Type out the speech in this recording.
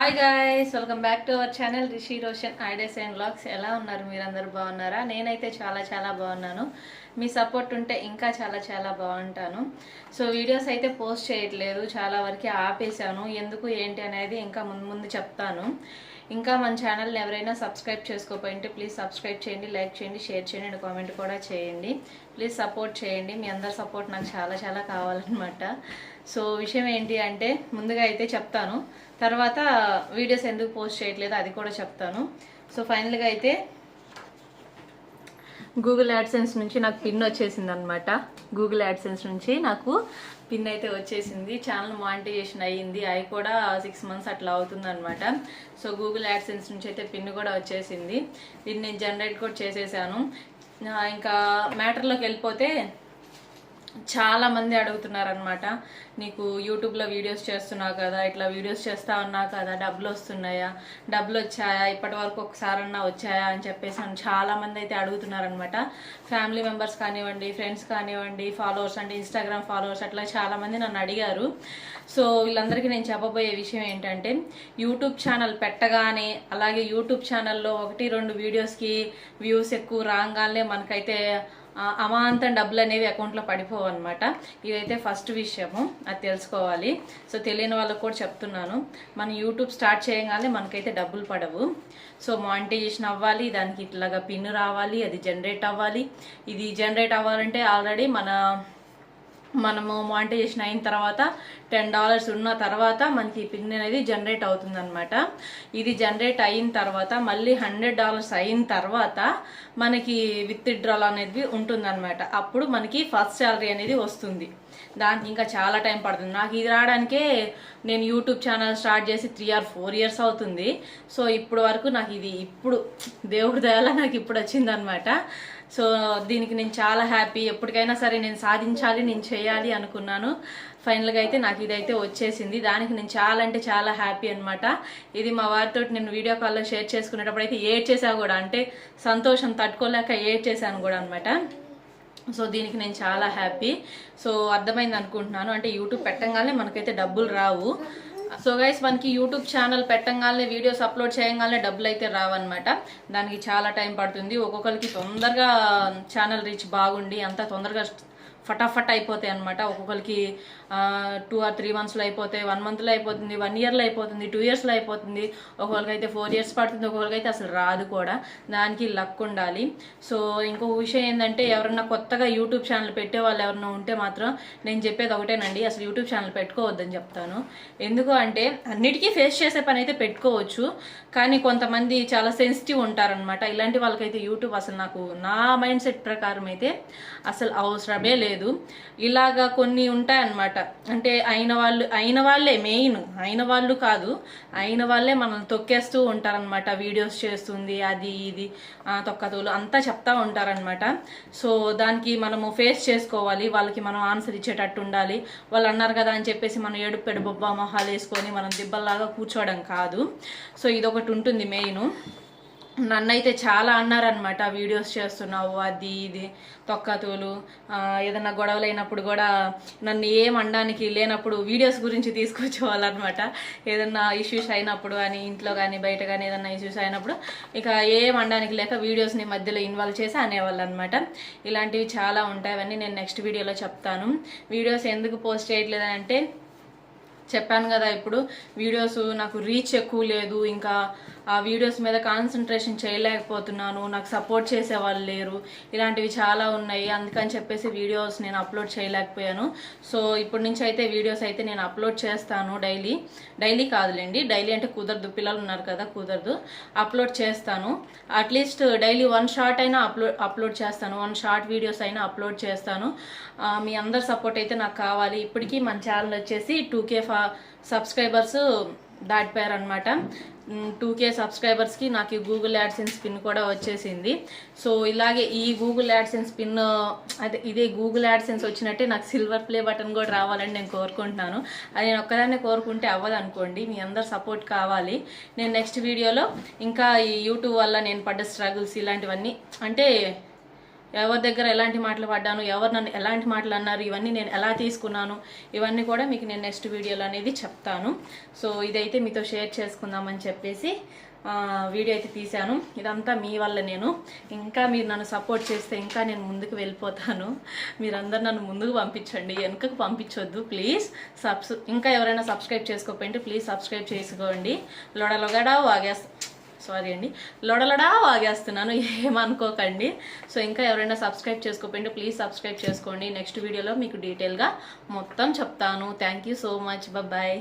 Hi guys welcome back to our channel Rishi Roshan ideas and vlogs ఎలా ఉన్నారు మీరందరూ బాగున్నారా? నేనైతే చాలా చాలా బాగున్నాను. మీ సపోర్ట్ ఉంటే ఇంకా చాలా చాలా బాగుంటాను. సో వీడియోస్ అయితే పోస్ట్ చేయట్లేదు. చాలా వరకు ఆపేశాను. ఎందుకు ఏంటి అనేది ఇంకా ముందు ముందు చెప్తాను. ఇంకా మన ఛానల్ని ఎవరైనా సబ్స్క్రైబ్ చేసుకోకపోయింటే ప్లీజ్ సబ్స్క్రైబ్ చేయండి లైక్ చేయండి షేర్ చేయండి అండ్ కామెంట్ కూడా చేయండి. ప్లీజ్ సపోర్ట్ చేయండి. మీ అందరి సపోర్ట్ నాకు చాలా చాలా కావాలన్నమాట. సో విషయం ఏంటి అంటే ముందుగా అయితే చెప్తాను. తర్వాత వీడియోస్ ఎందుకు పోస్ట్ చేయట్లేదు అది కూడా చెప్తాను. సో ఫైనల్గా అయితే గూగుల్ యాడ్సెన్స్ నుంచి నాకు పిన్ వచ్చేసింది అనమాట గూగుల్ యాడ్సెన్స్ నుంచి నాకు పిన్ అయితే వచ్చేసింది. ఛానల్ మానిటైజేషన్ అయ్యింది. అవి కూడా సిక్స్ మంత్స్ అట్లా అవుతుందనమాట సో గూగుల్ యాడ్సెన్స్ నుంచి అయితే పిన్ కూడా వచ్చేసింది. దీన్ని నేను జనరేట్ కూడా చేసేసాను. ఇంకా మ్యాటర్లోకి వెళ్ళిపోతే చాలామంది అడుగుతున్నారనమాట నీకు యూట్యూబ్లో వీడియోస్ చేస్తున్నావు కదా ఇట్లా వీడియోస్ చేస్తా ఉన్నావు కదా డబ్బులు వస్తున్నాయా డబ్బులు వచ్చాయా ఇప్పటి వరకు ఒకసారన్నా వచ్చాయా అని చెప్పేసి నన్ను చాలా మంది అయితే అడుగుతున్నారనమాట ఫ్యామిలీ మెంబర్స్ కానివ్వండి ఫ్రెండ్స్ కానివ్వండి ఫాలోవర్స్ అంటే ఇన్స్టాగ్రామ్ ఫాలోవర్స్ అట్లా చాలామంది నన్ను అడిగారు. సో వీళ్ళందరికీ నేను చెప్పబోయే విషయం ఏంటంటే యూట్యూబ్ ఛానల్ పెట్టగానే అలాగే యూట్యూబ్ ఛానల్లో ఒకటి రెండు వీడియోస్కి వ్యూస్ ఎక్కువ రాగానే మనకైతే అమాంతం డబ్బులు అనేవి అకౌంట్లో పడిపోవు అనమాట ఇదైతే ఫస్ట్ విషయము. అది తెలుసుకోవాలి. సో తెలియని వాళ్ళకు కూడా చెప్తున్నాను. మన యూట్యూబ్ స్టార్ట్ చేయగానే మనకైతే డబ్బులు పడవు. సో మానిటైజేషన్ అవ్వాలి దానికి ఇట్లాగా పిన్ రావాలి అది జనరేట్ అవ్వాలి. ఇది జనరేట్ అవ్వాలంటే ఆల్రెడీ మన మనము మానిటైజేషన్ అయిన తర్వాత టెన్ డాలర్స్ ఉన్న తర్వాత మనకి పిన్ అనేది జనరేట్ అవుతుంది అనమాట ఇది జనరేట్ అయిన తర్వాత మళ్ళీ హండ్రెడ్ డాలర్స్ అయిన తర్వాత మనకి విత్ డ్రాల్ అనేది ఉంటుందన్నమాట. అప్పుడు మనకి ఫస్ట్ శాలరీ అనేది వస్తుంది. దానికి ఇంకా చాలా టైం పడుతుంది. నాకు ఇది రావడానికే నేను యూట్యూబ్ ఛానల్ స్టార్ట్ చేసి త్రీ ఆర్ ఫోర్ ఇయర్స్ అవుతుంది. సో ఇప్పుడు వరకు నాకు ఇది ఇప్పుడు దేవుడి దయాల నాకు ఇప్పుడు వచ్చిందనమాట సో దీనికి నేను చాలా హ్యాపీ. ఎప్పటికైనా సరే నేను సాధించాలి నేను చేయాలి అనుకున్నాను. ఫైనల్గా అయితే నాకు ఇదైతే వచ్చేసింది. దానికి నేను చాలా అంటే చాలా హ్యాపీ అనమాట ఇది మా వారితో నేను వీడియో కాల్లో షేర్ చేసుకునేటప్పుడు అయితే ఏడ్ చేసా కూడా. అంటే సంతోషం తట్టుకోలేక ఏడ్ చేశాను కూడా అనమాట సో దీనికి నేను చాలా హ్యాపీ. సో అర్థమైంది అనుకుంటున్నాను. అంటే యూట్యూబ్ పెట్టంగానే మనకైతే డబ్బులు రావు. సో గైస్ మనకి యూట్యూబ్ ఛానల్ పెట్టంగానే వీడియోస్ అప్లోడ్ చేయగానే డబ్బులు అయితే రావన్నమాట. దానికి చాలా టైం పడుతుంది. ఒక్కొక్కరికి తొందరగా ఛానల్ రీచ్ బాగుండి అంత తొందరగా ఫటాఫట్ అయిపోతాయి అనమాట ఒక్కొక్కరికి టూ ఆర్ త్రీ మంత్స్లో అయిపోతాయి వన్ మంత్లో అయిపోతుంది వన్ ఇయర్లో అయిపోతుంది టూ ఇయర్స్లో అయిపోతుంది. ఒక్కొక్కరికి అయితే ఫోర్ ఇయర్స్ పడుతుంది ఒక్కొక్కరికి అసలు రాదు కూడా. దానికి లక్ ఉండాలి. సో ఇంకొక విషయం ఏంటంటే ఎవరన్నా కొత్తగా యూట్యూబ్ ఛానల్ పెట్టే వాళ్ళు ఎవరన్నా ఉంటే మాత్రం నేను చెప్పేది ఒకటేనండి. అసలు యూట్యూబ్ ఛానల్ పెట్టుకోవద్దని చెప్తాను. ఎందుకు అంటే అన్నిటికీ ఫేస్ చేసే పని అయితే పెట్టుకోవచ్చు. కానీ కొంతమంది చాలా సెన్సిటివ్ ఉంటారనమాట ఇలాంటి వాళ్ళకైతే యూట్యూబ్ అసలు నాకు నా మైండ్ సెట్ ప్రకారం అయితే అసలు అవసరమే లేదు. ఇలాగా కొన్ని ఉంటాయన్నమాట. అంటే అయిన వాళ్ళు అయిన వాళ్ళే మెయిన్. అయిన వాళ్ళు కాదు. అయిన వాళ్ళే మనం తొక్కేస్తూ ఉంటారనమాట వీడియోస్ చేస్తుంది అది ఇది ఆ, తొక్కతోలు అంతా చెప్తా ఉంటారనమాట సో దానికి మనము ఫేస్ చేసుకోవాలి. వాళ్ళకి మనం ఆన్సర్ ఇచ్చేటట్టు ఉండాలి. వాళ్ళు అన్నారు కదా అని చెప్పేసి మనం ఏడు పెడు బొబ్బా మొహాలు వేసుకొని మనం దిబ్బల్లాగా కూర్చోవడం కాదు. సో ఇదొకటి ఉంటుంది మెయిన్. నన్నైతే చాలా అన్నారనమాట వీడియోస్ చేస్తున్నావు అది ఇది తొక్కతూలు ఏదన్నా గొడవలైనప్పుడు కూడా నన్ను ఏం అనడానికి లేనప్పుడు వీడియోస్ గురించి తీసుకొచ్చేవాళ్ళనమాట ఏదన్నా ఇష్యూస్ అయినప్పుడు కానీ ఇంట్లో కానీ బయట కానీ ఏదన్నా ఇష్యూస్ అయినప్పుడు ఇక ఏం అనడానికి లేక వీడియోస్ని మధ్యలో ఇన్వాల్వ్ చేసి అనేవాళ్ళు అనమాట ఇలాంటివి చాలా ఉంటాయి అవన్నీ నేను నెక్స్ట్ వీడియోలో చెప్తాను. వీడియోస్ ఎందుకు పోస్ట్ చేయట్లేదని అంటే చెప్పాను కదా ఇప్పుడు వీడియోస్ నాకు రీచ్ ఎక్కువ లేదు ఇంకా ఆ వీడియోస్ మీద కాన్సన్ట్రేషన్ చేయలేకపోతున్నాను నాకు సపోర్ట్ చేసే వాళ్ళు లేరు ఇలాంటివి చాలా ఉన్నాయి అందుకని చెప్పేసి వీడియోస్ నేను అప్లోడ్ చేయలేకపోయాను. సో ఇప్పటి నుంచి అయితే వీడియోస్ అయితే నేను అప్లోడ్ చేస్తాను డైలీ. డైలీ కాదులేండి డైలీ అంటే కుదరదు పిల్లలు ఉన్నారు కదా కుదరదు. అప్లోడ్ చేస్తాను. At least daily one short అయినా అప్లోడ్ అప్లోడ్ చేస్తాను వన్ షార్ట్ వీడియోస్ అయినా అప్లోడ్ చేస్తాను. మీ అందరి సపోర్ట్ అయితే నాకు కావాలి. ఇప్పటికీ మన ఛానల్ వచ్చేసి టూ కే ఫా సబ్స్క్రైబర్స్ దాటిపోయారనమాట టూ కే సబ్స్క్రైబర్స్కి నాకు ఈ గూగుల్ యాడ్సెన్స్ పిన్ కూడా వచ్చేసింది. సో ఇలాగే ఈ గూగుల్ యాడ్సెన్స్ పిన్ అదే ఇదే గూగుల్ యాడ్సెన్స్ వచ్చినట్టే నాకు సిల్వర్ ప్లే బటన్ కూడా రావాలని నేను కోరుకుంటున్నాను. అది నేను ఒక్కదాన్నే కోరుకుంటే అవ్వదు అనుకోండి మీ అందరు సపోర్ట్ కావాలి. నేను నెక్స్ట్ వీడియోలో ఇంకా ఈ యూట్యూబ్ వల్ల నేను పడ్డ స్ట్రగుల్స్ ఇలాంటివన్నీ అంటే ఎవరి దగ్గర ఎలాంటి మాటలు పడ్డాను ఎవరు నన్ను ఎలాంటి మాటలు అన్నారు ఇవన్నీ నేను ఎలా తీసుకున్నాను ఇవన్నీ కూడా మీకు నేను నెక్స్ట్ వీడియోలో అనేది చెప్తాను. సో ఇదైతే మీతో షేర్ చేసుకుందామని చెప్పేసి వీడియో అయితే తీశాను. ఇదంతా మీ వల్ల నేను. ఇంకా మీరు నన్ను సపోర్ట్ చేస్తే ఇంకా నేను ముందుకు వెళ్ళిపోతాను. మీరందరూ నన్ను ముందుకు పంపించండి. వెనుకకు పంపించొద్దు ప్లీజ్. సబ్స్ ఇంకా ఎవరైనా సబ్స్క్రైబ్ చేసుకోకపోయింటే ప్లీజ్ సబ్స్క్రైబ్ చేసుకోండి. లొడలొగడా వాగేస్తా సారీ అండి. లొడలడా వాగేస్తున్నాను ఏమనుకోకండి. సో ఇంకా ఎవరైనా సబ్స్క్రైబ్ చేసుకోకపోయింటే ప్లీజ్ సబ్స్క్రైబ్ చేసుకోండి. నెక్స్ట్ వీడియోలో మీకు డీటెయిల్గా మొత్తం చెప్తాను. Thank you so much bye